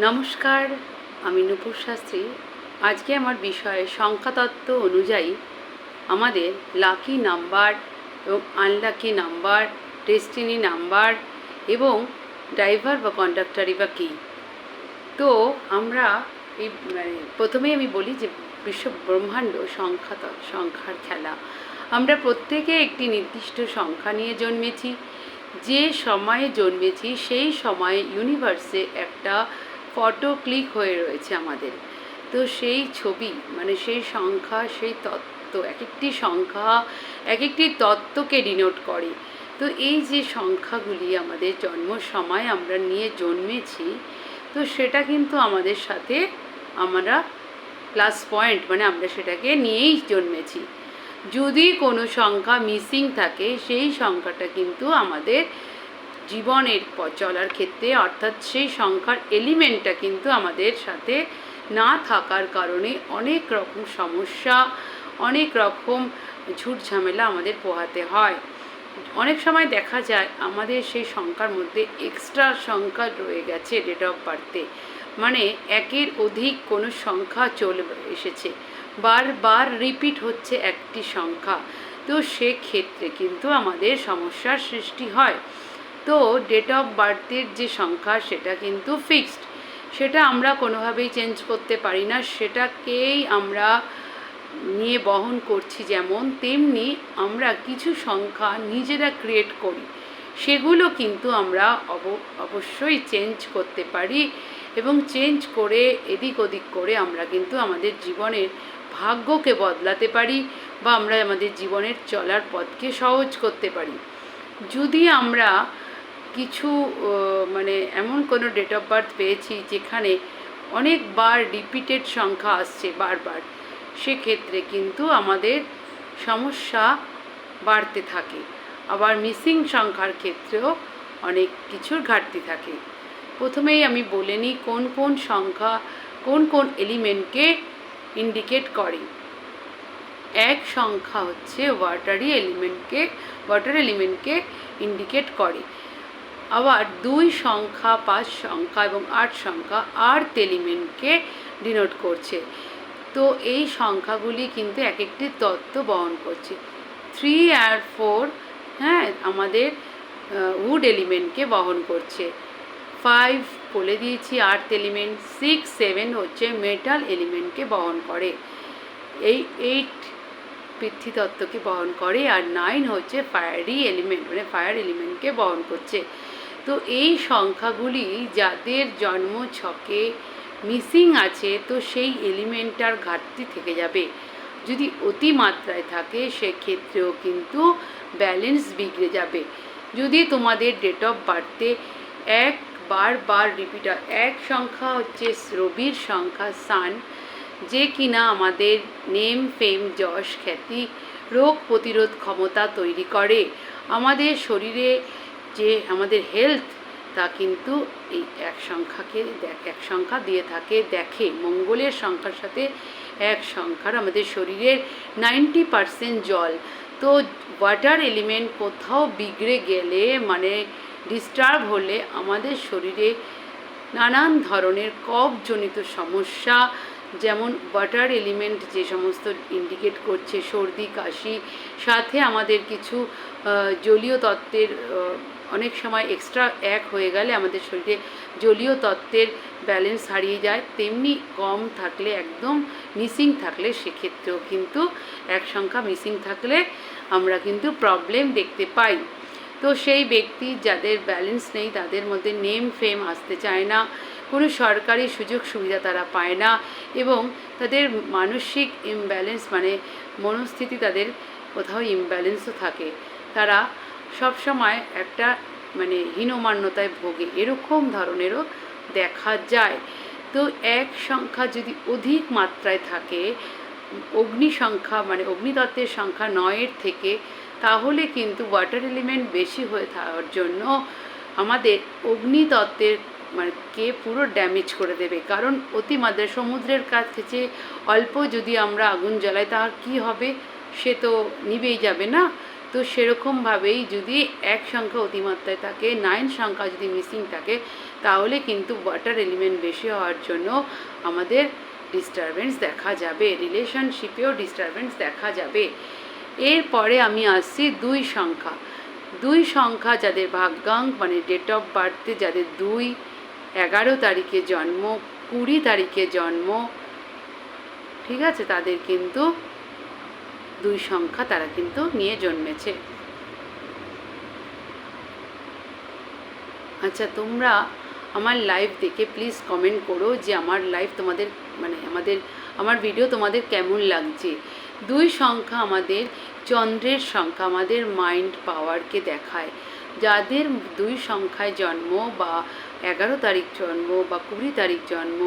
নমস্কার, আমি নূপুর শাস্ত্রী। আজকে আমার বিষয়ে সংখ্যাতত্ত্ব অনুযায়ী আমাদের লাকি নাম্বার এবং আনলাকি নাম্বার ডেস্টিনি নাম্বার এবং ড্রাইভার বা কন্ডাক্টারই বা কী। তো আমরা এই মানে প্রথমেই আমি বলি যে বিশ্ব ব্রহ্মাণ্ড সংখ্যা সংখ্যার খেলা। আমরা প্রত্যেকে একটি নির্দিষ্ট সংখ্যা নিয়ে জন্মেছি। যে সময়ে জন্মেছি, সেই সময়ে ইউনিভার্সে একটা ফটো ক্লিক হয়ে রয়েছে আমাদের। তো সেই ছবি মানে সেই সংখ্যা, সেই তত্ত্ব এক একটি সংখ্যা এক একটি তত্ত্বকে ডিনোট করে। তো এই যে সংখ্যাগুলি আমাদের জন্ম সময় আমরা নিয়ে জন্মেছি, তো সেটা কিন্তু আমাদের সাথে আমরা প্লাস পয়েন্ট মানে আমরা সেটাকে নিয়েই জন্মেছি। যদি কোনো সংখ্যা মিসিং থাকে, সেই সংখ্যাটা কিন্তু আমাদের জীবনের চলার ক্ষেত্রে, অর্থাৎ সেই সংখ্যার এলিমেন্টটা কিন্তু আমাদের সাথে না থাকার কারণে অনেক রকম সমস্যা, অনেক রকম ঝুট ঝামেলা আমাদের পোহাতে হয়। অনেক সময় দেখা যায় আমাদের সেই সংখ্যার মধ্যে এক্সট্রা সংখ্যা রয়ে গেছে ডেট অফ বার্থে মানে একের অধিক কোনো সংখ্যা চলে এসেছে। বারবার রিপিট হচ্ছে একটি সংখ্যা। তো সেক্ষেত্রে কিন্তু আমাদের সমস্যার সৃষ্টি হয়। তো ডেট অফ বার্থের যে সংখ্যা সেটা কিন্তু ফিক্সড সেটা আমরা কোনোভাবেই চেঞ্জ করতে পারি না। সেটাকেই আমরা নিয়ে বহন করছি যেমন তেমনি আমরা কিছু সংখ্যা নিজেরা ক্রিয়েট করি। সেগুলো কিন্তু আমরা অব, অবশ্যই চেঞ্জ করতে পারি এবং চেঞ্জ করে এদিক ওদিক করে আমরা কিন্তু আমাদের জীবনের ভাগ্যকে বদলাতে পারি বা আমরা আমাদের জীবনের চলার পথকে সহজ করতে পারি। যদি আমরা কিছু মানে এমন কোনো ডেট অফ বার্থ পেয়েছি যেখানে অনেকবার রিপিটেড সংখ্যা আসছে বারবার। সেক্ষেত্রে কিন্তু আমাদের সমস্যা বাড়তে থাকে। আবার মিসিং সংখ্যার ক্ষেত্রেও অনেক কিছুর ঘাটতি থাকে। প্রথমেই আমি বলে নিই কোন কোন সংখ্যা, কোন কোন এলিমেন্টকে ইন্ডিকেট করে। এক সংখ্যা হচ্ছে ওয়াটারি এলিমেন্টকে ওয়াটার এলিমেন্টকে ইন্ডিকেট করে। আবার দুই সংখ্যা, পাঁচ সংখ্যা এবং আট সংখ্যা আর্থ এলিমেন্টকে ডিনোট করছে। তো এই সংখ্যাগুলি কিন্তু এক একটি তত্ত্ব বহন করছে। থ্রি আর ফোর হ্যাঁ আমাদের উড এলিমেন্টকে বহন করছে। ফাইভ বলে দিয়েছি আর্থ এলিমেন্ট সিক্স সেভেন হচ্ছে মেটাল এলিমেন্টকে বহন করে। এই এইট পৃথ্বীতত্ত্বকে বহন করে আর নাইন হচ্ছে ফায়ারি এলিমেন্ট মানে ফায়ার এলিমেন্টকে বহন করছে। তো এই সংখ্যাগুলি যাদের জন্ম ছকে মিসিং আছে, তো সেই এলিমেন্টটার ঘাটতি থেকে যাবে। যদি অতিমাত্রায় থাকে, সেক্ষেত্রেও কিন্তু ব্যালেন্স বিগড়ে যাবে। যদি তোমাদের ডেট অফ বার্থে এক বার রিপিট হয়, এক সংখ্যা হচ্ছে রবির সংখ্যা, সান, যে কিনা আমাদের নেম, ফেম, যশ, খ্যাতি, রোগ প্রতিরোধ ক্ষমতা তৈরি করে। আমাদের শরীরে যে আমাদের হেলথ তা কিন্তু এই এক সংখ্যাকে এক সংখ্যা দিয়ে থাকে, দেখে। মঙ্গলের সংখ্যার সাথে এক সংখ্যার আমাদের শরীরের নাইনটি পারসেন্ট জল। তো ওয়াটার এলিমেন্ট কোথাও বিগড়ে গেলে মানে ডিস্টার্ব হলে আমাদের শরীরে নানান ধরনের কফজনিত সমস্যা, যেমন ওয়াটার এলিমেন্ট যে সমস্ত ইন্ডিকেট করছে, সর্দি, কাশি, সাথে আমাদের কিছু জলীয় তত্ত্বের অনেক সময় এক্সট্রা এক হয়ে গেলে আমাদের শরীরে জলীয় তত্ত্বের ব্যালেন্স হারিয়ে যায়। তেমনি কম থাকলে একদম মিসিং থাকলে সেক্ষেত্রেও কিন্তু এক সংখ্যা মিসিং থাকলে আমরা কিন্তু প্রবলেম দেখতে পাই। তো সেই ব্যক্তি যাদের ব্যালেন্স নেই, তাদের মধ্যে নেম ফেম আসতে চায় না, কোনো সরকারি সুযোগ সুবিধা তারা পায় না এবং তাদের মানসিক ইমব্যালেন্স মানে মনস্থিতি তাদের কোথাও ইমব্যালেন্সও থাকে। তারা সবসময় একটা মানে হীনমান্যতায় ভোগে, এরকম ধরনেরও দেখা যায়। তো এক সংখ্যা যদি অধিক মাত্রায় থাকে, অগ্নি সংখ্যা মানে অগ্নিতত্ত্বের সংখ্যা নয়ের থেকে, তাহলে কিন্তু ওয়াটার এলিমেন্ট বেশি হয়ে থাকার জন্য আমাদের অগ্নিতত্ত্বের মানে কে পুরো ড্যামেজ করে দেবে। কারণ অতিমাত্রায় সমুদ্রের কাছে অল্প যদি আমরা আগুন জ্বালাই তার কি হবে? সে তো নিবেই যাবে না। তো সেরকমভাবেই যদি এক সংখ্যা অতিমাত্রায় থাকে নাইন সংখ্যা যদি মিসিং থাকে, তাহলে কিন্তু ওয়াটার এলিমেন্ট বেশি হওয়ার জন্য আমাদের ডিস্টারবেন্স দেখা যাবে রিলেশনশিপেও ডিস্টারবেন্স দেখা যাবে। এরপরে আমি আসছি দুই সংখ্যা। দুই সংখ্যা যাদের ভাগ্যাঙ্ক মানে ডেট অফ বার্থে যাদের দুই, এগারো তারিখে জন্ম, কুড়ি তারিখে জন্ম, ঠিক আছে? তাদের কিন্তু দুই সংখ্যা তারা কিন্তু নিয়ে জন্মেছে। আচ্ছা তোমরা আমার লাইভ দেখে প্লিজ কমেন্ট করো যে আমার লাইভ তোমাদের মানে আমাদের, আমার ভিডিও তোমাদের কেমন লাগছে? দুই সংখ্যা আমাদের চন্দ্রের সংখ্যা, আমাদের মাইন্ড পাওয়ারকে দেখায়। যাদের দুই সংখ্যায় জন্ম বা এগারো তারিখ জন্ম বা কুড়ি তারিখ জন্ম,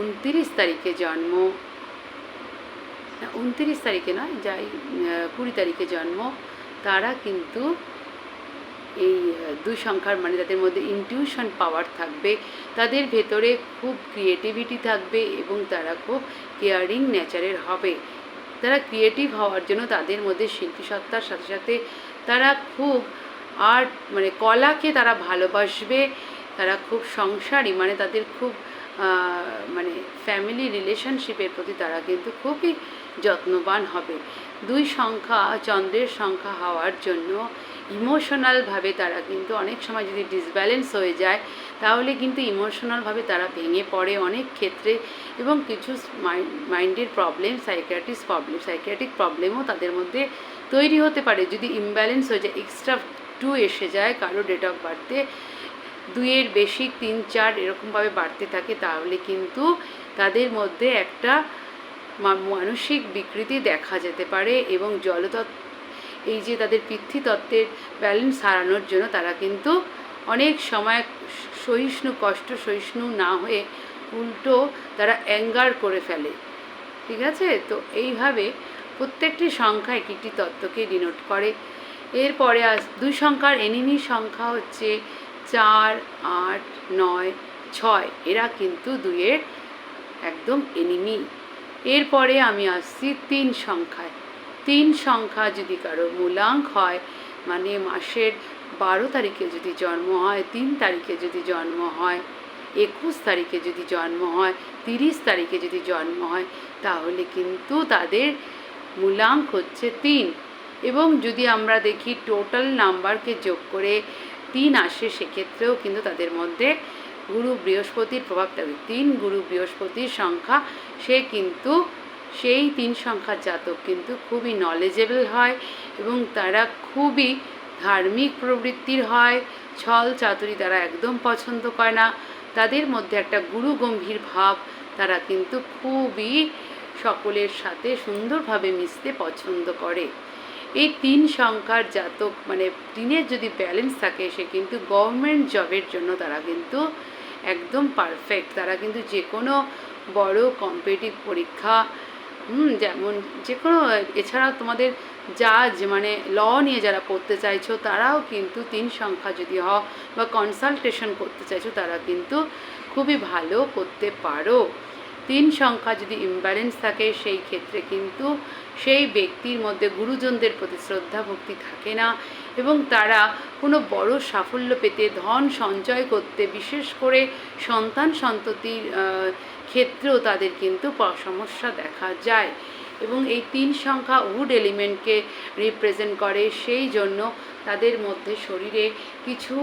উনতিরিশ তারিখে জন্ম উনতিরিশ তারিখে নয়, যাই কুড়ি তারিখে জন্ম। তারা কিন্তু এই দুই সংখ্যার মানে তাদের মধ্যে ইনটিউশন পাওয়ার থাকবে। তাদের ভেতরে খুব ক্রিয়েটিভিটি থাকবে এবং তারা খুব কেয়ারিং নেচারের হবে। তারা ক্রিয়েটিভ হওয়ার জন্য তাদের মধ্যে শিল্পীসত্তার সাথে সাথে তারা খুব আর্ট মানে কলাকে তারা ভালোবাসবে। তারা খুব সংসারী মানে তাদের খুব মানে ফ্যামিলি রিলেশনশিপের প্রতি তারা কিন্তু খুবই যত্নবান হবে। দুই সংখ্যা চন্দ্রের সংখ্যা হওয়ার জন্য ইমোশনালভাবে তারা কিন্তু অনেক সময় যদি ডিসব্যালেন্স হয়ে যায়, তাহলে কিন্তু ইমোশনালভাবে তারা ভেঙে পড়ে অনেক ক্ষেত্রে এবং কিছু মাইন্ডের প্রবলেম সাইকিয়াট্রিস প্রবলেম, সাইকিয়াট্রিক প্রবলেমও তাদের মধ্যে তৈরি হতে পারে। যদি ইমব্যালেন্স হয়ে যায়, এক্সট্রা টু এসে যায়, কারও ডেট অফ বার্থে দুইয়ের বেশি, তিন, চার এরকমভাবে বাড়তে থাকে, তাহলে কিন্তু তাদের মধ্যে একটা মানসিক বিকৃতি দেখা যেতে পারে এবং জলতত্ত্ব এই যে তাদের পিতৃতত্ত্বের ব্যালেন্স হারানোর জন্য তারা কিন্তু অনেক সময় সহিষ্ণু কষ্ট সহিষ্ণু না হয়ে উল্টো তারা অ্যাঙ্গার করে ফেলে। ঠিক আছে? তো এইভাবে প্রত্যেকটি সংখ্যা এক একটি তত্ত্বকে ডিনোট করে। এরপরে আস দুই সংখ্যার এনিমি সংখ্যা হচ্ছে চার, আট, নয়, ছয়। এরা কিন্তু দুইয়ের একদম এনিমি। এরপরে আমি আসছি তিন সংখ্যায়। তিন সংখ্যা যদি কারও মূলাঙ্ক হয় মানে মাসের বারো তারিখে যদি জন্ম হয়, তিন তারিখে যদি জন্ম হয়, একুশ তারিখে যদি জন্ম হয়, তিরিশ তারিখে যদি জন্ম হয়, তাহলে কিন্তু তাদের মূলাঙ্ক হচ্ছে তিন। এবং যদি আমরা দেখি, টোটাল নাম্বারকে যোগ করে তিন আসে, সেক্ষেত্রেও কিন্তু তাদের মধ্যে গুরু বৃহস্পতির প্রভাব থাকবে। তিন গুরু বৃহস্পতির সংখ্যা, সে কিন্তু সেই তিন সংখ্যার জাতক কিন্তু খুবই নলেজেবল হয় এবং তারা খুবই ধার্মিক প্রবৃত্তির হয়। ছল চাতুরি তারা একদম পছন্দ করে না। তাদের মধ্যে একটা গুরু গম্ভীর ভাব তারা কিন্তু খুবই সকলের সাথে সুন্দরভাবে মিশতে পছন্দ করে। এই তিন সংখ্যার জাতক মানে তিনের যদি ব্যালেন্স থাকে, সে কিন্তু গভর্নমেন্ট জবের জন্য তারা কিন্তু একদম পারফেক্ট তারা কিন্তু যে কোনো বড় কম্পিটিভ পরীক্ষা, হুম, যেমন যে কোনো এছাড়াও তোমাদের জাজ মানে ল নিয়ে যারা পড়তে চাইছো, তারাও কিন্তু তিন সংখ্যা যদি হও বা কনসালটেশন করতে চাইছো, তারা কিন্তু খুবই ভালো করতে পারো। তিন সংখ্যা যদি ইমব্যালেন্স থাকে, সেই ক্ষেত্রে কিন্তু সেই ব্যক্তির মধ্যে গুরুজনদের প্রতি শ্রদ্ধা ভক্তি থাকে না এবং তারা কোনো বড় সাফল্য পেতে, ধন সঞ্চয় করতে, বিশেষ করে সন্তান সন্ততির ক্ষেত্রেও তাদের কিন্তু সমস্যা দেখা যায় এবং এই তিন সংখ্যা উড এলিমেন্টকে রিপ্রেজেন্ট করে। সেই জন্য তাদের মধ্যে শরীরে কিছু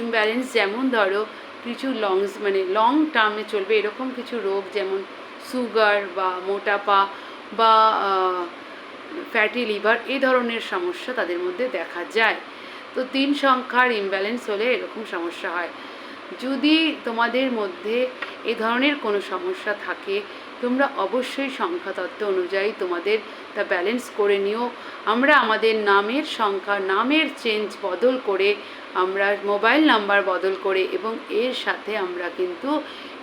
ইমব্যালেন্স যেমন ধরো কিছু লংস মানে লং টার্মে চলবে, এরকম কিছু রোগ যেমন সুগার বা মোটাপা বা ফ্যাটি লিভার এই ধরনের সমস্যা তাদের মধ্যে দেখা যায়। তো তিন সংখ্যার ইমব্যালেন্স হলে এরকম সমস্যা হয়। যদি তোমাদের মধ্যে এ ধরনের কোনো সমস্যা থাকে, তোমরা অবশ্যই সংখ্যাতত্ত্ব অনুযায়ী তোমাদের তা ব্যালেন্স করে নিও। আমরা আমাদের নামের সংখ্যা, নামের চেঞ্জ বদল করে আমরা মোবাইল নাম্বার বদল করে এবং এর সাথে আমরা কিন্তু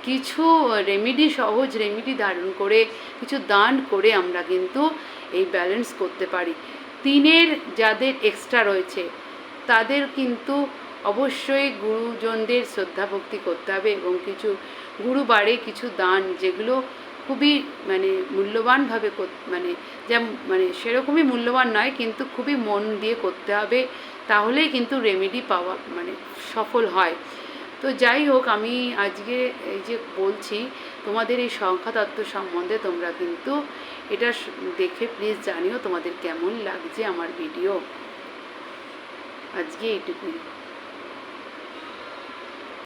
কিছু রেমিডি সহজ রেমিডি ধারণ করে, কিছু দান করে আমরা কিন্তু এই ব্যালেন্স করতে পারি। তিনের যাদের এক্সট্রা রয়েছে, তাদের কিন্তু অবশ্যই গুরুজনদের শ্রদ্ধা ভক্তি করতে হবে এবং কিছু গুরুবারে কিছু দান যেগুলো খুবই মানে মূল্যবানভাবে মানে যেম মানে সেরকমই মূল্যবান নয়, কিন্তু খুবই মন দিয়ে করতে হবে, তাহলেই কিন্তু রেমেডি পাওয়া মানে সফল হয়। তো যাই হোক, আমি আজকে এই যে বলছি, তোমাদের এই সংখ্যাতত্ত্ব সম্বন্ধে তোমরা কিন্তু এটা দেখে প্লিজ জানিও তোমাদের কেমন লাগছে আমার ভিডিও আজকে এইটুকুই।